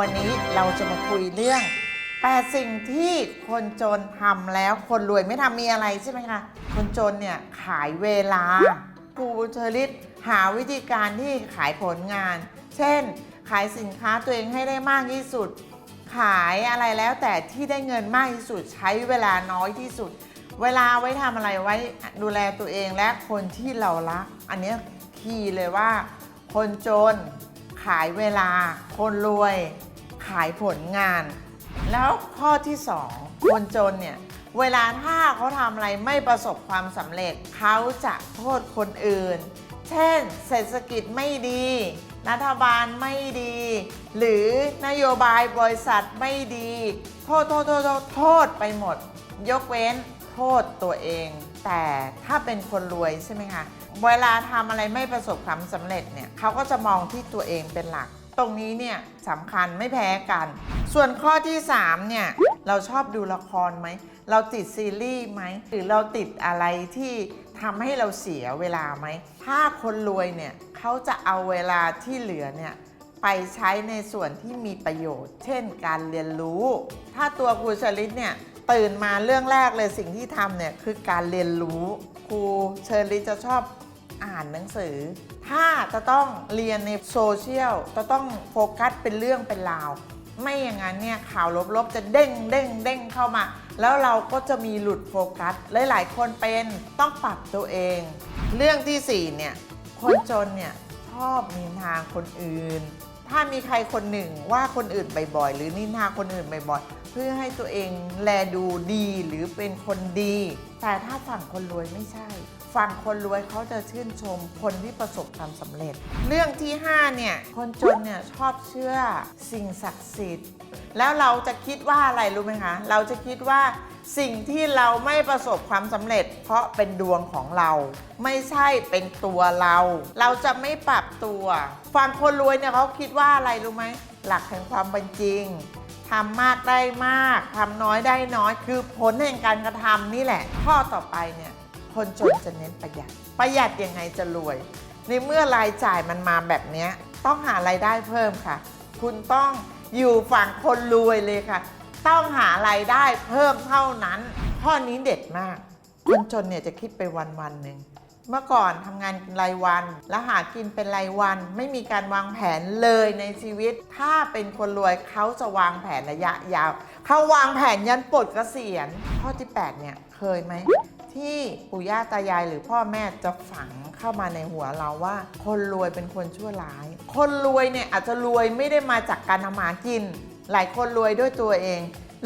วันนี้เราจะมาคุยเรื่อง 8 สิ่งที่คนจนทำแล้วคนรวยไม่ทำมีอะไรใช่ไหมคะ คนจนเนี่ยขายเวลาครูบุญเชลิตหาวิธีการที่ขายผลงาน เช่น ขายสินค้าตัวเองให้ได้มากที่สุด ขายอะไรแล้วแต่ที่ได้เงินมากที่สุดใช้เวลาน้อยที่สุด เวลาไว้ทำอะไรไว้ดูแลตัวเองและคนที่เรารัก อันนี้คีย์เลยว่า คนจน ขายเวลา คนรวย ขายผลงาน แล้วข้อที่สองคนจนเนี่ย เวลาถ้าเขาทำอะไรไม่ประสบความสำเร็จเขาจะโทษคนอื่น เช่น เศรษฐกิจไม่ดี รัฐบาลไม่ดี หรือนโยบายบริษัทไม่ดี โทษโทษโทษโทษโทษไปหมด ยกเว้น โทษตัวเอง แต่ถ้าเป็นคนรวยใช่ไหมคะ เวลาทำอะไรไม่ประสบความสำเร็จเนี่ยเขาก็จะมองที่ตัวเองเป็นหลัก ตรงนี้เนี่ยสำคัญไม่แพ้กัน ส่วนข้อที่3เนี่ยเราชอบดูละครไหม เราติดซีรีส์ไหม หรือเราติดอะไรที่ทำให้เราเสียเวลาไหม ถ้าคนรวยเนี่ยเขาจะเอาเวลาที่เหลือเนี่ยไปใช้ในส่วนที่มีประโยชน์ เช่นการเรียนรู้ ถ้าตัวครูชลิตเนี่ย ตื่นมาเรื่องแรกเลยสิ่งที่ทำเนี่ยคือการเรียนรู้ครูเชอริตจะชอบอ่านหนังสือ ถ้าจะต้องเรียนในโซเชียลจะต้องโฟกัสเป็นเรื่องเป็นราว ไม่อย่างนั้นเนี่ยข่าวลบๆ จะเด้งเด้งเด้งเข้ามา แล้วเราก็จะมีหลุดโฟกัสหลายๆคนเป็นต้องปรับตัวเอง เรื่องที่สี่เนี่ยคนจนเนี่ยชอบนินทาคนอื่น ถ้ามีใครคนหนึ่งว่าคนอื่นบ่อยๆหรือนินทาคนอื่นบ่อยๆ เพื่อให้ตัวเองแลดูดีหรือเป็นคนดี แต่ถ้าฝั่งคนรวยไม่ใช่ ฝั่งคนรวยเขาจะชื่นชมคนที่ประสบความสำเร็จ เรื่องที่ 5 เนี่ย คนจนเนี่ยชอบเชื่อสิ่งศักดิ์สิทธิ์ แล้วเราจะคิดว่าอะไรรู้ไหมคะ เราจะคิดว่าสิ่งที่เราไม่ประสบความสำเร็จ เพราะเป็นดวงของเรา ไม่ใช่เป็นตัวเรา เราจะไม่ปรับตัว ฝั่งคนรวยเนี่ยเขาคิดว่าอะไรรู้ไหมหลักแห่งความเป็นจริง ทำมากได้มากทำน้อยได้น้อย คือผลแห่งการกระทำนี่แหละ ข้อต่อไปเนี่ยคนจนจะเน้นประหยัด ประหยัดยังไงจะรวย ในเมื่อรายจ่ายมันมาแบบนี้ต้องหารายได้เพิ่มค่ะ คุณต้องอยู่ฝั่งคนรวยเลยค่ะ ต้องหารายได้เพิ่มเท่านั้น ข้อนี้เด็ดมาก คนจนเนี่ยจะคิดไปวันวันหนึ่ง เมื่อก่อนทำงานรายวัน แล้วหากินเป็นรายวัน ไม่มีการวางแผนเลยในชีวิต ถ้าเป็นคนรวยเขาจะวางแผนระยะยาวเขาวางแผนยันปลดเกษียณข้อที่ 8 เนี่ยเคยไหมที่ปู่ย่าตายายหรือพ่อแม่จะฝังเข้ามาในหัวเราว่า คนรวยเป็นคนชั่วร้าย คนรวยเนี่ยอาจจะรวยไม่ได้มาจากการทำมาหากิน หลายคนรวยด้วยตัวเอง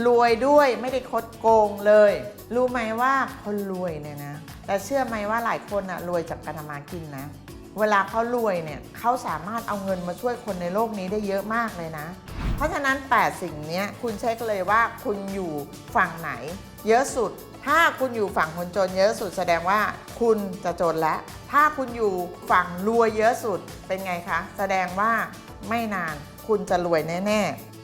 รวยด้วยไม่ได้คดโกงเลย รู้ไหมว่าคนรวยเนี่ยนะ แต่เชื่อไหมว่าหลายคนอะรวยจากการทำมากินนะ เวลาเขารวยเนี่ยเขาสามารถเอาเงินมาช่วยคนในโลกนี้ได้เยอะมากเลยนะ เพราะฉะนั้น 8 สิ่งนี้คุณเช็คเลยว่าคุณอยู่ฝั่งไหน เยอะสุด ถ้าคุณอยู่ฝั่งคนจนเยอะสุดแสดงว่าคุณจะจนแล้ว ถ้าคุณอยู่ฝั่งรวยเยอะสุดเป็นไงคะ แสดงว่าไม่นานคุณจะรวยแน่ ๆ